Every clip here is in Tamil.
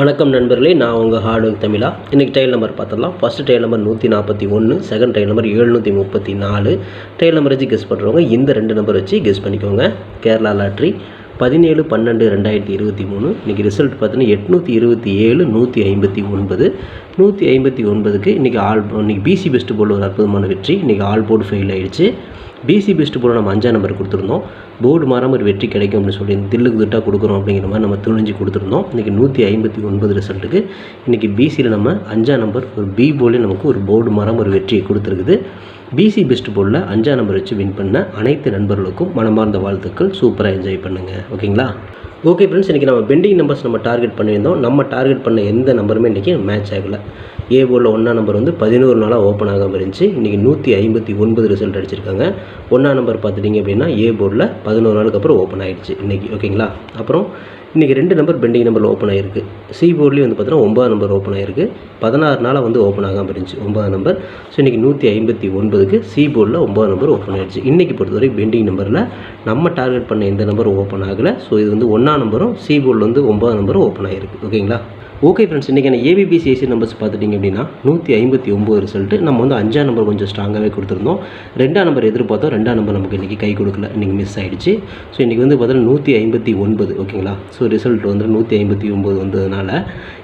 வணக்கம் நண்பர்களே நான் உங்கள் ஹார்ட் தமிழா. இன்றைக்கி டைல் நம்பர் பார்த்துடலாம். ஃபஸ்ட்டு டைல் நம்பர் நூற்றி நாற்பத்தி ஒன்று செகண்ட் டைல் நம்பர் எழுநூற்றி முப்பத்தி நாலு. டைல் நம்பர் வச்சு கெஸ் பண்ணுறவங்க இந்த ரெண்டு நம்பர் வச்சு கெஸ் பண்ணிக்கோங்க. கேரளா லாட்ரி பதினேழு பன்னெண்டு ரெண்டாயிரத்தி இருபத்தி மூணு. இன்றைக்கி ரிசல்ட் பார்த்தீங்கன்னா எட்நூற்றி இருபத்தி ஏழு நூற்றி ஐம்பத்தி ஒன்பது. நூற்றி ஐம்பத்தி ஒன்பதுக்கு இன்றைக்கி ஆல் இன்றைக்கி பிசி பெஸ்ட் போல் ஒரு அற்புதமான வெற்றி. இன்றைக்கி ஆல் போர்டு ஃபெயில் ஆகிடுச்சு பிசி பெஸ்ட் போல் நம்ம அஞ்சாம் நம்பர் கொடுத்துருந்தோம். போர்டு மாறாமல் ஒரு வெற்றி கிடைக்கும் அப்படின்னு சொல்லி தில்லுக்கு திட்டாக கொடுக்குறோம் அப்படிங்கிற மாதிரி நம்ம துணிஞ்சு கொடுத்துருந்தோம். இன்றைக்கி நூற்றி ஐம்பத்தி ஒன்பது ரிசல்ட்டுக்கு இன்றைக்கி பிசியில் நம்ம அஞ்சாம் நம்பர் ஒரு பி போலே நமக்கு ஒரு போர்டு மாறாமல் ஒரு வெற்றியை கொடுத்துருக்குது. பிசி பெஸ்ட் போர்டில் அஞ்சாம் நம்பர் வச்சு வின் பண்ண அனைத்து நண்பர்களுக்கும் மனமார்ந்த வாழ்த்துக்கள். சூப்பராக என்ஜாய் பண்ணுங்கள் ஓகேங்களா ஓகே ஃப்ரெண்ட்ஸ் இன்றைக்கி நம்ம பெண்டிங் நம்பர்ஸ் நம்ம டார்கெட் பண்ணியிருந்தோம். நம்ம டார்கெட் பண்ண எந்த நம்பருமே இன்றைக்கி மேட்ச் ஆகலை. ஏ போர்டில் ஒன்றா நம்பர் வந்து பதினோரு நாளாக ஓப்பன் ஆகாமல் இருந்துச்சு. இன்றைக்கி நூற்றி ஐம்பத்தி ஒன்பது ரிசல்ட் அடிச்சிருக்காங்க. ஒன்றா நம்பர் பார்த்துட்டிங்க அப்படின்னா ஏ போர்டில் பதினோரு நாளுக்கு அப்புறம் ஓப்பன் ஆகிடுச்சு இன்றைக்கி ஓகேங்களா அப்புறம் இன்றைக்கி ரெண்டு நம்பர் பெண்டிங் நம்பர் ஓப்பன் ஆகிருக்கு சி போர்ட்லேயும் வந்து பார்த்தீங்கன்னா ஒன்பது நம்பர் ஓப்பன் ஆகிருக்கு பதினாறு நாளாக வந்து ஓப்பன் ஆகாமல் இருந்துச்சு ஒன்பது நம்பர் ஸோ இன்றைக்கி நூற்றி ஐம்பத்தி ஒன்பதுக்கு சி போர்டில் ஒம்பது நம்பர் ஓப்பன் ஆகிடுச்சு இன்றைக்கி பொறுத்தவரை பெண்டிங் நம்பரில் நம்ம டார்கெட் பண்ண எந்த நம்பரும் ஓப்பன் ஆகலை. ஸோ இது வந்து ஒன்றா நம்பரும் சி போர்டில் வந்து ஒம்பது நம்பரும் ஓப்பன் ஆகிருக்கு ஓகேங்களா ஓகே ஃப்ரெண்ட்ஸ் இன்றைக்கி ஏபிபிசிஎஸ்சி நம்பர்ஸ் பார்த்துட்டிங்க அப்படின்னா நூற்றி ஐம்பத்தி ஒம்பது ரிசல்ட்டு நம்ம வந்து அஞ்சாம் நம்பர் கொஞ்சம் ஸ்ட்ராங்காகவே கொடுத்துருந்தோம். ரெண்டாம் நம்பர் எதிர்பார்த்தோம். ரெண்டாம் நம்பர் நமக்கு இன்றைக்கி கை கொடுக்கல. இன்றைக்கி மிஸ் ஆகிடுச்சு ஸோ இன்றைக்கி வந்து பார்த்தீங்கன்னா நூற்றி ஐம்பத்தி ஒன்பது ஓகேங்களா ஸோ ரிசல்ட் வந்து நூற்றி ஐம்பத்தி ஒம்பது வந்ததுனால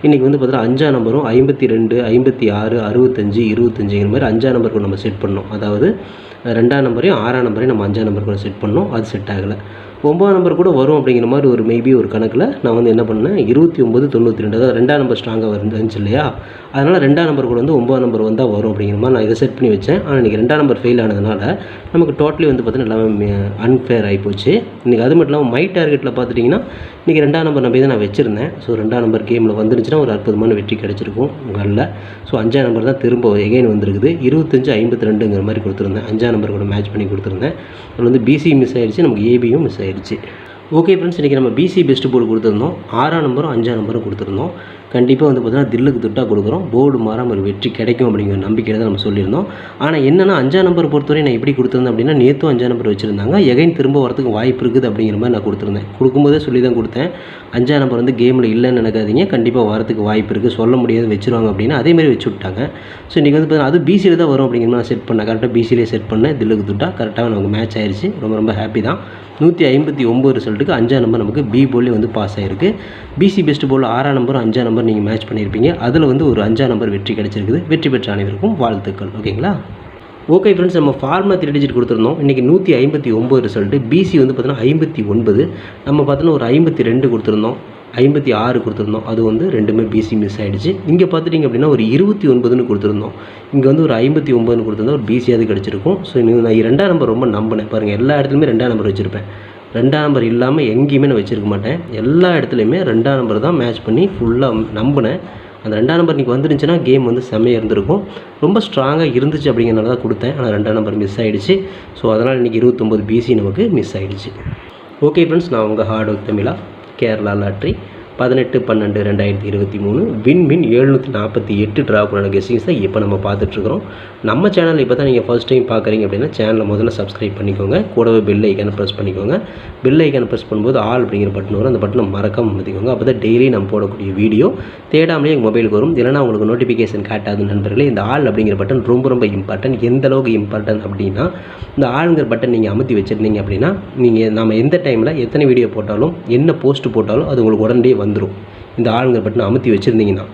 இன்றைக்கி வந்து பார்த்தீங்கன்னா அஞ்சாம் நம்பரும் ஐம்பத்தி ரெண்டு ஐம்பத்தி ஆறு அறுபத்தஞ்சு இருபத்தஞ்சுங்கிற மாதிரி அஞ்சாம் நம்பருக்கு நம்ம செட் பண்ணோம். அதாவது ரெண்டாம் நம்பரையும் ஆறாம் நம்பரையும் நம்ம அஞ்சாம் நம்பருக்கு செட் பண்ணோம். அது செட் ஆகலை. ஒம்பதாம் நம்பர் கூட வரும் அப்படிங்கிற மாதிரி ஒரு மேபி ஒரு கணக்கில் நான் வந்து என்ன பண்ணேன்? இருபத்தி ஒம்பது தொண்ணூற்றி ரெண்டு அதாவது ரெண்டாம் நம்பர் ஸ்ட்ராங்காக இருந்துச்சு இல்லையா? அதனால் ரெண்டாம் நம்பர் கூட வந்து ஒம்பது நம்பர் வந்தால் வரும் அப்படிங்கிற மாதிரி நான் இதை செட் பண்ணி வச்சேன். ஆனால் இன்றைக்கி ரெண்டாம் நம்பர் ஃபெயில் ஆனதுனால நமக்கு டோட்டலி வந்து பார்த்தீங்கன்னா எல்லாமே அன்ஃபேர் ஆகிப்போச்சு இன்றைக்கி அது மட்டும் இல்லாமல் மை டார்கெட்டில் பார்த்துட்டிங்கன்னா இன்றைக்கி ரெண்டாம் நம்பர் நம்பி தான் நான் வச்சுருந்தேன். ஸோ ரெண்டாம் நம்பர் கேமில் வந்துருச்சுன்னா ஒரு அற்புதமான வெற்றி கிடச்சிருக்கும் உங்களில். ஸோ அஞ்சாம் நம்பர் தான் திரும்ப எகைன் வந்திருக்குது. இருபத்தஞ்சு ஐம்பத்தி ரெண்டுங்கிற மாதிரி கொடுத்துருந்தேன். அஞ்சாம் நம்பர் கூட மேட்ச் பண்ணி கொடுத்துருந்தேன். அதில் வந்து பிசி மிஸ் ஆகிடுச்சு நமக்கு ஏபியும் மிஸ் ஆயிடுச்சு. ஓகே ஃப்ரெண்ட்ஸ் இன்றைக்கி நம்ம பிசி பெஸ்ட் போர்டு கொடுத்துருந்தோம். ஆறாம் நம்பரும் அஞ்சாம் நம்பரும் கொடுத்துருந்தோம். கண்டிப்பாக வந்து பார்த்தீங்கன்னா தில்லுக்கு துட்டாக கொடுக்குறோம். போர்டு மாறாமல் ஒரு வெற்றி கிடைக்கும் அப்படிங்கிற நம்பிக்கையில் தான் நம்ம சொல்லியிருந்தோம். ஆனால் என்னென்னா அஞ்சாம் நம்பர் பொறுத்தவரை நான் எப்படி கொடுத்துருந்தேன் அப்படின்னா நேற்றும் அஞ்சாம் நம்பர் வச்சுருந்தாங்க. எகைன் திரும்ப வரதுக்கு வாய்ப்பு இருக்குது அப்படிங்கிற மாதிரி நான் கொடுத்துருந்தேன். கொடுக்கும்போதே சொல்லி தான் கொடுத்தேன். அஞ்சாம் நம்பர் வந்து கேமில் இல்லைன்னு நினைக்காதீங்க. கண்டிப்பாக வரதுக்கு வாய்ப்பு இருக்குது சொல்ல முடியாது வச்சுருவாங்க அப்படின்னு அதேமாதிரி வச்சு விட்டாங்க. ஸோ இன்றைக்கி வந்து பார்த்தீங்கன்னா அது பிசியில் தான் வரும் அப்படிங்கிற மாதிரி நான் செட் பண்ணேன். கரெக்டாக பிசியிலே செட் பண்ணேன். தில்லுக்கு துட்டா. கரெக்டாக நமக்கு மேட்ச் ஆயிடுச்சு ரொம்ப ரொம்ப ஹாப்பி தான். நூற்றி ஐம்பத்தி ஒம்பது ரிசல்ட்டுக்கு அஞ்சாம் நம்பர் நமக்கு பி போலே வந்து பாஸ் ஆகிருக்கு பிசி பெஸ்ட் போல் ஆறாம் நம்பர் அஞ்சாம் நம்பர் நீங்கள் மேட்ச் பண்ணியிருப்பீங்க அதில் வந்து ஒரு அஞ்சாம் நம்பர் வெற்றி கிடச்சிருக்குது. வெற்றி பெற்ற அனைவருக்கும் வாழ்த்துக்கள். ஓகேங்களா? ஓகே ஃப்ரெண்ட்ஸ் நம்ம ஃபார்மா த்ரீ டிஜிட் கொடுத்துருந்தோம். இன்றைக்கி நூற்றி ஐம்பத்தி ஒம்பது ரிசல்ட்டு பிசி வந்து பார்த்தோன்னா ஐம்பத்தி ஒன்பது. நம்ம பார்த்தோன்னா ஒரு ஐம்பத்தி ரெண்டு கொடுத்துருந்தோம். ஐம்பத்தி ஆறு கொடுத்துருந்தோம். அது வந்து ரெண்டுமே பிசி மிஸ் ஆகிடுச்சு இங்கே பார்த்துட்டிங்க அப்படின்னா ஒரு இருபத்தி ஒன்பதுன்னு கொடுத்துருந்தோம். இங்கே வந்து ஒரு ஐம்பத்தி ஒம்பதுன்னு கொடுத்துருந்தோம் ஒரு பிசியாவது கிடச்சிருக்கும். ஸோ நான் ரெண்டாம் நம்பர் ரொம்ப நம்பினேன். பாருங்கள் எல்லா இடத்துலையுமே ரெண்டாம் நம்பர் வச்சுருப்பேன். ரெண்டாம் நம்பர் இல்லாமல் எங்கேயுமே நான் வச்சுருக்க மாட்டேன். எல்லா இடத்துலையுமே ரெண்டாம் நம்பர் தான் மேட்ச் பண்ணி ஃபுல்லாக நம்பினேன். அந்த ரெண்டாம் நம்பர் இன்றைக்கி வந்துருந்துச்சுன்னா கேம் வந்து செம்மையாக இருந்திருக்கும். ரொம்ப ஸ்ட்ராங்காக இருந்துச்சு அப்படிங்கிறனால தான் கொடுத்தேன். ஆனால் ரெண்டாம் நம்பர் மிஸ் ஆகிடுச்சு ஸோ அதனால் இன்றைக்கி இருபத்தொம்போது பிசி நமக்கு மிஸ் ஆகிடுச்சு ஓகே ஃப்ரெண்ட்ஸ் நான் உங்கள் ஹார்ட் ஒர்க் தமிழா. கேரளா லாட்ரி. பதினெட்டு பன்னெண்டு ரெண்டாயிரத்தி இருபத்தி மூணு. வின் வின் எழுநூற்றி நாற்பத்தி எட்டு ட்ராக்குள்ள கெஸ்டிங்ஸ் தான் இப்போ நம்ம பார்த்துட்ருக்குறோம். நம்ம சேனல் இப்போ தான் நீங்கள் ஃபஸ்ட் டைம் பார்க்குறீங்க அப்படின்னா சேனலை முதல்ல சப்ஸ்கிரைப் பண்ணிக்கோங்க. கூடவே பெல் ஐக்கானை ப்ரெஸ் பண்ணிக்கோங்க. பெல் ஐக்கானை ப்ரெஸ் பண்ணும்போது ஆல் அப்படிங்கிற பட்டன் வரும். அந்த பட்டனை மறக்காமல் அமைதிக்கோங்க அப்போ தான் டெய்லி நம்ம போடக்கூடிய வீடியோ தேடாமலே எங்கள் மொபைலுக்கு வரும். இல்லைனா உங்களுக்கு நோட்டிஃபிகேஷன் காட்டாது நண்பர்களே. இந்த ஆல் அப்படிங்கிற பட்டன் ரொம்ப ரொம்ப இம்பார்ட்டன்ட் எந்த அளவுக்கு இம்பார்ட்டன்ட் அப்படின்னா இந்த ஆளுங்கிற பட்டன் நீங்கள் அமுத்தி வச்சுருந்தீங்க அப்படின்னா நீங்கள் நம்ம எந்த டைமில் எத்தனை வீடியோ போட்டாலும் என்ன போஸ்ட் போட்டாலும் அது உங்களுக்கு உடனே வந்துடும் இந்த ஆளுங்கிற பட்டனை அமுத்தி வச்சுருந்தீங்கன்னா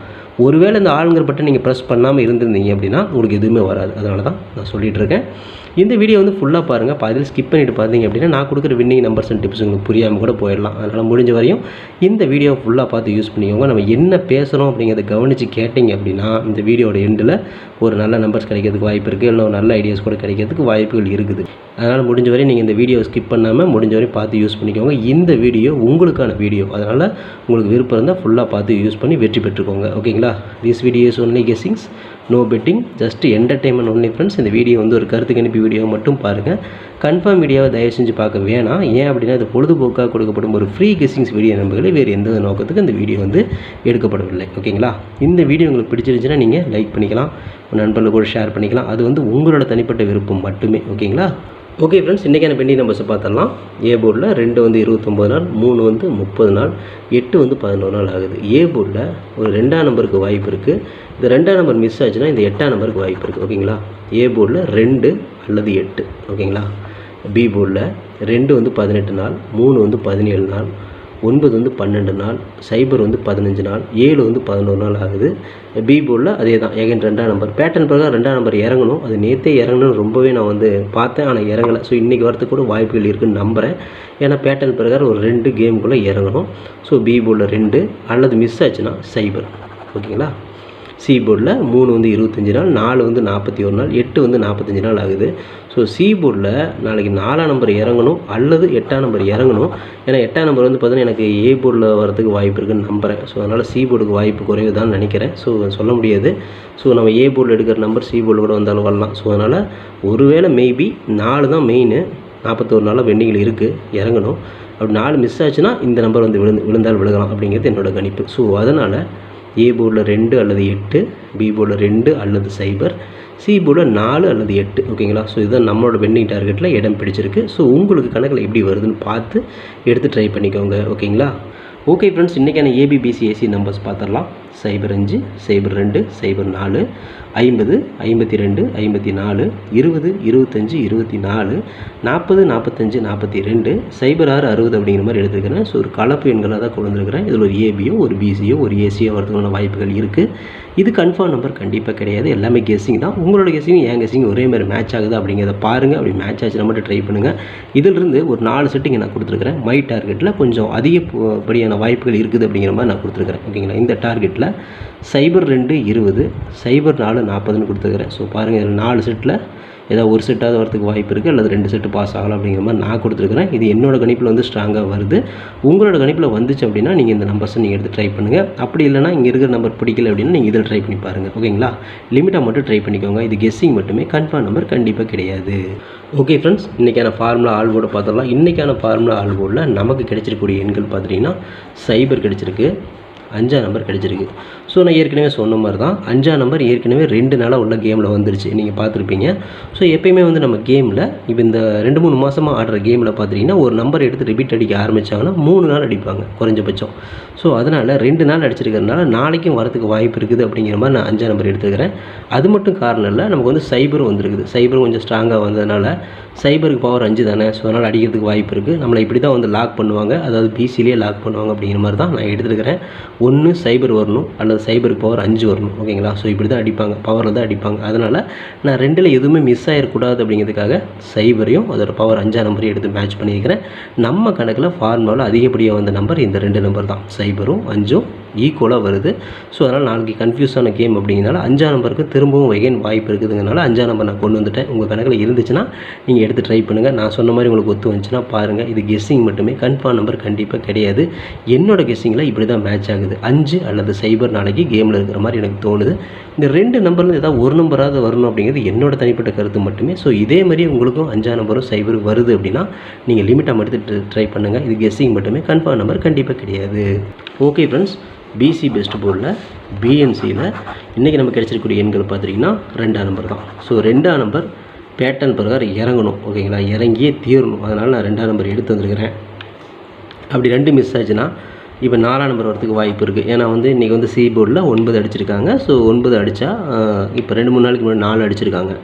ஒருவேளை இந்த ஆளுங்கிற பட்டன் நீங்கள் ப்ரெஸ் பண்ணாமல் இருந்திருந்தீங்க அப்படின்னா உங்களுக்கு எதுவுமே வராது. அதனால தான் நான் சொல்லிகிட்டு இருக்கேன். இந்த வீடியோ வந்து ஃபுல்லாக பாருங்கள் பாதியில் ஸ்கிப் பண்ணிட்டு பார்த்தீங்க அப்படின்னா நான் கொடுக்குற வின்னிங் நம்பர்ஸ் அண்ட் டிப்ஸ் உங்களுக்கு புரியாமல் கூட போயிடலாம். அதனால் முடிஞ்ச வரையும் இந்த வீடியோ ஃபுல்லாக பார்த்து யூஸ் பண்ணிக்கோங்க. நம்ம என்ன பேசுகிறோம் அப்படிங்கிறத கவனித்து கேட்டிங்க அப்படின்னா இந்த வீடியோட எண்டில் ஒரு நல்ல நம்பர்ஸ் கிடைக்கிறதுக்கு வாய்ப்பு இருக்குது இல்லை ஒரு நல்ல ஐடியாஸ் கூட கிடைக்கிறதுக்கு வாய்ப்புகள் இருக்குது. அதனால் முடிஞ்ச வரையும் நீங்கள் இந்த வீடியோ ஸ்கிப் பண்ணாமல் முடிஞ்ச வரையும் பார்த்து யூஸ் பண்ணிக்கோங்க. இந்த வீடியோ உங்களுக்கான வீடியோ அதனால் உங்களுக்கு விருப்பம் இருந்தால் ஃபுல்லாக பார்த்து யூஸ் பண்ணி வெற்றி பெற்றுக்கோங்க. ஓகேங்களா this videos only guessings no betting just entertainment only friends இந்த வீடியோ வந்து ஒரு கருத்து கணிப்பு வீடியோ மட்டும் பாருங்கள் கன்ஃபார்ம் வீடியோவை தயவு செஞ்சு பார்க்க வேணாம். ஏன் அப்படின்னா இது பொழுதுபோக்காக கொடுக்கப்படும் ஒரு ஃப்ரீ கெஸ்ஸிங்ஸ் வீடியோ நம்பர்களே வேறு எந்த நோக்கத்துக்கு இந்த வீடியோ வந்து எடுக்கப்படவில்லை. ஓகேங்களா இந்த வீடியோ உங்களுக்கு பிடிச்சிருந்துச்சுன்னா நீங்கள் லைக் பண்ணிக்கலாம். நண்பர்கள் கூட ஷேர் பண்ணிக்கலாம். அது வந்து உங்களோட தனிப்பட்ட விருப்பம் மட்டுமே. ஓகேங்களா ஓகே ஃப்ரெண்ட்ஸ் இன்றைக்கான பெண்டிங் நம்பர்ஸை பார்த்தலாம் ஏ போர்டில் ரெண்டு வந்து இருபத்தொம்போது நாள் மூணு வந்து முப்பது நாள் எட்டு வந்து பதினோரு நாள் ஆகுது. ஏ போர்டில் ஒரு ரெண்டாம் நம்பருக்கு வாய்ப்பு இருக்குது இந்த ரெண்டாம் நம்பர் மிஸ் ஆச்சுன்னா இந்த எட்டாம் நம்பருக்கு வாய்ப்பு இருக்குது ஓகேங்களா ஏ போர்டில் ரெண்டு அல்லது எட்டு. ஓகேங்களா பி போர்டில் ரெண்டு வந்து பதினெட்டு நாள் மூணு வந்து பதினேழு நாள் ஒன்பது வந்து பன்னெண்டு நாள் சைபர் வந்து பதினஞ்சு நாள் ஏழு வந்து பதினோரு நாள் ஆகுது. பி போர்டில் அதே தான். ஏகன் ரெண்டாம் நம்பர் பேட்டர்ன் பிரகாரம் ரெண்டாம் நம்பர் இறங்கணும். அது நேற்றே இறங்கணும்னு ரொம்பவே நான் வந்து பார்த்தேன். ஆனால் இறங்கலை. ஸோ இன்றைக்கி வரத்துக்கு கூட வாய்ப்புகள் இருக்குன்னு நம்புகிறேன் ஏன்னா பேட்டர்ன் பிரகாரம் ஒரு ரெண்டு கேமுக்குள்ளே இறங்கணும். ஸோ பி போர்டில் ரெண்டு. அல்லது மிஸ் ஆச்சுன்னா சைபர். ஓகேங்களா? சி போர்டில் மூணு வந்து இருபத்தஞ்சி நாள் நாலு வந்து நாற்பத்தி ஒரு நாள் எட்டு வந்து நாற்பத்தஞ்சு நாள் ஆகுது. ஸோ சி போர்டில் நாளைக்கு நாலாம் நம்பர் இறங்கணும் அல்லது எட்டாம் நம்பர் இறங்கணும். ஏன்னா எட்டாம் நம்பர் வந்து பார்த்தீங்கன்னா எனக்கு ஏ போர்டில் வரதுக்கு வாய்ப்பு இருக்குன்னு நம்புகிறேன் ஸோ அதனால் சி போர்டுக்கு வாய்ப்பு குறைவு தான் நினைக்கிறேன் ஸோ சொல்ல முடியாது. ஸோ நம்ம ஏ போர்டில் எடுக்கிற நம்பர் சி போர்டில் கூட வந்தாலும் வரலாம். ஸோ அதனால் ஒருவேளை மேபி நாலு தான் மெயின் நாற்பத்தோரு நாளாக பெண்டிங்கில் இருக்குது இறங்கணும். அப்படி நாலு மிஸ் ஆச்சுன்னா இந்த நம்பர் வந்து விழுந்து விழுந்தால் விழுகலாம் அப்படிங்கிறது என்னோடய கணிப்பு. ஸோ அதனால் ஏ போர்டில் ரெண்டு அல்லது எட்டு பி போர்டில் ரெண்டு அல்லது சைபர் சி போர்டில் நாலு அல்லது எட்டு. ஓகேங்களா? ஸோ இதுதான் நம்மளோட பெண்டிங் டார்கெட்டில் இடம் பிடிச்சிருக்கு. ஸோ உங்களுக்கு கணக்கில் எப்படி வருதுன்னு பார்த்து எடுத்து ட்ரை பண்ணிக்கோங்க. ஓகேங்களா? ஓகே ஃப்ரெண்ட்ஸ் இன்றைக்கான ஏபிபிசிஏசி நம்பர்ஸ் பார்த்துடலாம். சைபர் அஞ்சு சைபர் ரெண்டு சைபர் நாலு ஐம்பது ஐம்பத்தி ரெண்டு ஐம்பத்தி நாலு இருபது இருபத்தஞ்சி இருபத்தி நாலு நாற்பது நாற்பத்தஞ்சு நாற்பத்தி ரெண்டு சைபர் ஆறு அறுபது அப்படிங்கிற மாதிரி எடுத்துருக்கிறேன். ஸோ ஒரு கலப்பு எண்களாக தான் கொண்டு இதில் ஒரு ஏபியோ ஒரு பிசியோ ஒரு ஏசியோ வரதுக்கான வாய்ப்புகள் இருக்குது இது கன்ஃபார்ம் நம்பர் கண்டிப்பாக கிடையாது. எல்லாமே கெஸ்ஸிங் தான். உங்களோட கெஸ்ஸிங் என் கெஸ்ஸிங் ஒரே மாதிரி மேட்ச் ஆகுது அப்படிங்கிறத பாருங்கள் அப்படி மேட்ச் ஆச்சுன்னா மட்டும் ட்ரை பண்ணுங்கள் இதிலிருந்து ஒரு நாலு செட்டிங் நான் கொடுத்துருக்குறேன். மை டார்கெட்டில் கொஞ்சம் அதிகப்படியான வாய்ப்புகள் இருக்குது அப்படிங்கிற மாதிரி நான் கொடுத்துருக்குறேன். ஓகேங்களா இந்த டார்கெட்டில் சைபர் ரெண்டு இருபது சைபர் நாலு நாற்பதுன்னு கொடுத்துருக்குறேன். ஸோ பாருங்கள் இதில் நாலு செட்டில் ஏதாவது ஒரு செட்டாவது வரதுக்கு வாய்ப்பு இருக்குது அல்லது ரெண்டு செட்டு பாஸ் ஆகலாம் அப்படிங்கிற மாதிரி நான் கொடுத்துருக்குறேன். இது என்னோட கணிப்பில் வந்து ஸ்ட்ராங்காக வருது. உங்களோட கணிப்பில் வந்துச்சு அப்படின்னா நீங்கள் இந்த நம்பர்ஸை நீங்கள் எடுத்து ட்ரை பண்ணுங்கள் அப்படி இல்லைனா இங்கே இருக்கிற நம்பர் பிடிக்கல அப்படின்னா நீங்கள் இதில் ட்ரை பண்ணி பாருங்கள் ஓகேங்களா லிமிட்டாக மட்டும் ட்ரை பண்ணிக்கோங்க. இது கெஸ்ஸிங் மட்டுமே கன்ஃபார்ம் நம்பர் கண்டிப்பாக கிடையாது. ஓகே ஃப்ரெண்ட்ஸ் இன்றைக்கான ஃபார்முலா ஆல்போர்டை பார்த்துடலாம். இன்றைக்கான ஃபார்முலா ஆல்போர்டில் நமக்கு கிடைச்சிருக்கக்கூடிய எண்கள் பார்த்துட்டிங்கன்னா சைபர் கிடைச்சிருக்கு. அஞ்சாம் நம்பர் கிடச்சிருக்கு. ஸோ நான் ஏற்கனவே சொன்ன மாதிரி தான் அஞ்சாம் நம்பர் ஏற்கனவே ரெண்டு நாளாக உள்ள கேமில் வந்துருச்சு. நீங்கள் பார்த்துருப்பீங்க. ஸோ எப்பயுமே வந்து நம்ம கேமில் இப்போ இந்த ரெண்டு மூணு மாதமாக ஆடுற கேமில் பார்த்துட்டிங்கன்னா ஒரு நம்பர் எடுத்து ரிப்பீட் அடிக்க ஆரம்பித்தாங்கன்னா மூணு நாள் அடிப்பாங்க குறைஞ்சபட்சம். ஸோ அதனால் ரெண்டு நாள் அடிச்சிருக்கிறதுனால நாளைக்கும் வரதுக்கு வாய்ப்பு இருக்குது அப்படிங்கிற மாதிரி நான் அஞ்சாம் நம்பர் எடுத்துக்கிறேன். அது மட்டும் காரணம் இல்லை நமக்கு வந்து சைபர் வந்துருக்குது. சைபர் கொஞ்சம் ஸ்ட்ராங்காக வந்ததுனால சைபருக்கு பவர் அஞ்சு தானே. ஸோ அதனால் அடிக்கிறதுக்கு வாய்ப்பு இருக்குது நம்மளை இப்படி தான் வந்து லாக் பண்ணுவாங்க. அதாவது பிசிலேயே லாக் பண்ணுவாங்க அப்படிங்கிற மாதிரி தான் நான் எடுத்துருக்கிறேன். ஒன்று சைபர் வரணும். அல்லது சைபர் பவர் அஞ்சு வரணும். ஓகேங்களா ஸோ இப்படி தான் அடிப்பாங்க. பவரில் தான் அடிப்பாங்க. அதனால் நான் ரெண்டில் எதுவுமே மிஸ் ஆகிடக்கூடாது அப்படிங்கிறதுக்காக சைபரையும் அதோட பவர் அஞ்சாம் நம்பரையும் எடுத்து மேட்ச் பண்ணியிருக்கிறேன். நம்ம கணக்கில் ஃபார்முலாவில் அதிகப்படியாக வந்த நம்பர் இந்த ரெண்டு நம்பர் தான். சைபரும் அஞ்சும் ஈக்குவலாக வருது. ஸோ அதனால் நாளைக்கு கன்ஃபியூஸான கேம் அப்படிங்கிறனால அஞ்சாம் நம்பருக்கு திரும்பவும் வெகன் வாய்ப்பு இருக்குதுங்கனால அஞ்சாம் நம்பர் நான் கொண்டு வந்துட்டேன். உங்கள் கணக்கில் இருந்துச்சுன்னா நீங்கள் எடுத்து ட்ரை பண்ணுங்கள் நான் சொன்ன மாதிரி உங்களுக்கு ஒத்து வந்துச்சுன்னா பாருங்கள் இது கெஸ்ஸிங் மட்டுமே. கன்ஃபார்ம் நம்பர் கண்டிப்பாக கிடையாது. என்னோட கெஸ்ஸிங்கில் இப்படி தான் மேட்ச் ஆகுது. அஞ்சு அல்லது சைபர் நாளைக்கு கேமில் இருக்கிற மாதிரி எனக்கு தோணுது. இந்த ரெண்டு நம்பர்லேருந்து ஏதாவது ஒரு நம்பராவது வரணும் அப்படிங்கிறது என்னோட தனிப்பட்ட கருத்து மட்டுமே. ஸோ இதே மாதிரி உங்களுக்கும் அஞ்சா நம்பரும் சைபர் வருது அப்படின்னா நீங்கள் லிமிட்டாக எடுத்து ட்ரை பண்ணுங்கள் இது கெஸ்ஸிங் மட்டுமே. கன்ஃபார்ம் நம்பர் கண்டிப்பாக கிடையாது. ஓகே ஃப்ரெண்ட்ஸ் பிசி பெஸ்ட் போர்டில் பிஎன்சியில் இன்றைக்கி நம்ம கிடைச்சிருக்கக்கூடிய எண்கள் பார்த்துட்டிங்கன்னா ரெண்டாம் நம்பர் தான். ஸோ ரெண்டாம் நம்பர் பேட்டர்ன் பிரகாரம் இறங்கணும். ஓகேங்களா இறங்கியே தீரணும். அதனால் நான் ரெண்டாம் நம்பர் எடுத்து வந்திருக்கிறேன். அப்படி ரெண்டு மிஸ் ஆச்சுன்னா இப்போ நாலாம் நம்பர் வரதுக்கு வாய்ப்பு இருக்குது ஏன்னா வந்து இன்றைக்கி வந்து சி போர்டில் ஒன்பது அடிச்சிருக்காங்க. ஸோ ஒன்பது அடித்தா இப்போ ரெண்டு மூணு நாளைக்கு முன்னாடி நாலு அடிச்சிருக்காங்க.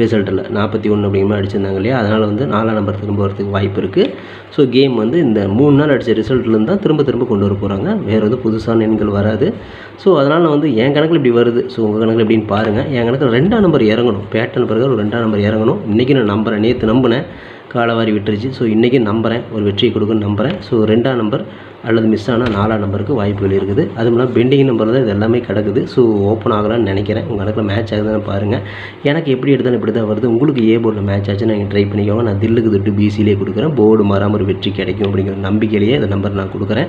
ரிசல்ட்டில் நாற்பத்தி ஒன்று அப்படிங்கிற மாதிரி அடிச்சிருந்தாங்க இல்லையா? அதனால் வந்து நாலாம் நம்பர் திரும்ப வரதுக்கு வாய்ப்பு இருக்குது ஸோ கேம் வந்து இந்த மூணு நாள் அடித்த ரிசல்ட்லேருந்து தான் திரும்ப திரும்ப கொண்டு வர போகிறாங்க வேறு வந்து புதுசான எண்கள் வராது. ஸோ அதனால் நான் வந்து என் கணக்கில் இப்படி வருது. ஸோ உங்கள் கணக்கில் எப்படின்னு பாருங்கள் என் கணக்கில் ரெண்டாம் நம்பர் இறங்கணும். பேட்டன் பிறகு ஒரு ரெண்டாம் நம்பர் இறங்கணும். இன்றைக்கி நான் நம்புகிறேன் நேற்று நம்பினேன். காலவாரி விட்டுருச்சு. ஸோ இன்றைக்கி நம்புகிறேன் ஒரு வெற்றியை கொடுக்குன்னு நம்புகிறேன் ஸோ ரெண்டாம் நம்பர் அல்லது மிஸ் ஆனால் நாலாம் நம்பருக்கு வாய்ப்புகள் இருக்குது. அதுவும் இல்லாமல் பெண்டிங் நம்பர் தான் இது எல்லாமே கிடக்குது. ஸோ ஓப்பன் ஆகலாம்னு நினைக்கிறேன். உங்கள் இடத்துல மேட்ச் ஆகுதுன்னு பாருங்கள் எனக்கு எப்படி எடுத்தாலும் இப்படி தான் வருது. உங்களுக்கு ஏ போர்டில் மேட்ச் ஆச்சுன்னு நீங்கள் ட்ரை பண்ணிக்கோங்க. நான் தில்லுக்கு திட்டு பிசிலே கொடுக்குறேன். போர்டு மாறாமல் ஒரு வெற்றி கிடைக்கும் அப்படிங்கிற நம்பிக்கையிலேயே இந்த நம்பர் நான் கொடுக்குறேன்.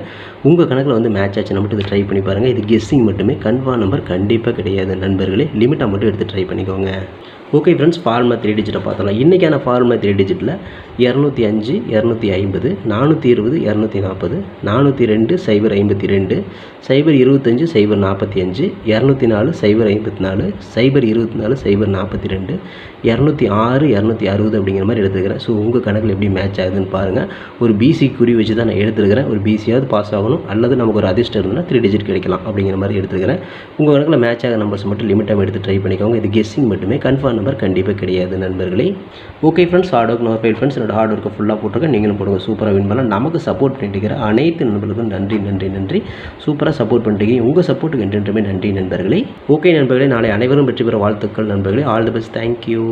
உங்கள் கணக்கில் வந்து மேட்ச் ஆச்சுன்னு மட்டும் இதை ட்ரை பண்ணி பாருங்கள் இது கெஸ்ஸிங் மட்டுமே. கன்ஃபார்ம் நம்பர் கண்டிப்பாக கிடையாது நண்பர்களே. லிமிட்டாக மட்டும் எடுத்து ட்ரை பண்ணிக்கோங்க. ஓகே ஃப்ரெண்ட்ஸ் ஃபார்முலா த்ரீ டிஜிட்டை பார்த்தலாம் இன்றைக்கான ஃபார்முலா த்ரீ டிஜிட்டில் இரநூத்தி அஞ்சு இரநூத்தி ஐம்பது நானூற்றி இருபது இரநூத்தி நாற்பது நானூற்றி ரெண்டு சைபர் ஐம்பத்தி ரெண்டு சைபர் இருபத்தஞ்சு சைபர் நாற்பத்தி அஞ்சு இரநூத்தி நாலு சைபர் ஐம்பத்தி நாலு சைபர் இருபத்தி நாலு சைபர் நாற்பத்தி ரெண்டு இரநூத்தி ஆறு இரநூத்தி அறுபது அப்படிங்கிற மாதிரி எடுத்துக்கிறேன். ஸோ உங்கள் கணக்கில் எப்படி மேட்ச் ஆகுதுன்னு பாருங்கள் ஒரு பிசி குறி வச்சு தான் நான் எடுத்துருக்கிறேன். ஒரு பிசியாவது பாஸ் ஆகணும். அல்லது நமக்கு ஒரு அதிர்ஷ்டம் இருந்ததுன்னா த்ரீ டிஜிட் கிடைக்கலாம் அப்படிங்கிற மாதிரி எடுத்துக்கிறேன் உங்கள் கணக்கில் மேட்ச் ஆக நம்பர்ஸ் மட்டும் லிமிட்டாக எடுத்து ட்ரை பண்ணிக்கோங்க. இது கெஸ்ஸிங் மட்டுமே. கன்ஃபார்ம் நம்பர் கண்டிப்பாக கிடையாது நண்பர்களே. Okay friends hard work nor fail friends என்னோட ஹார்ட் ஒர்க்கை ஃபுல்லாக போட்டிருக்கேன். நீங்களும் போடுங்க சூப்பராக வின் பண்ணலாம். நமக்கு சப்போர்ட் பண்ணிட்டு அனைத்து நண்பர்களுக்கும் நன்றி நன்றி நன்றி. சூப்பராக சப்போர்ட் பண்ணிட்டீங்க உங்கள் சப்போர்ட்டுக்கு என்றென்றுமே நன்றி நண்பர்களே. ஓகே நண்பர்களே நாளை அனைவரும் வெற்றி பெற வாழ்த்துக்கள் நண்பர்களே. All the best thank you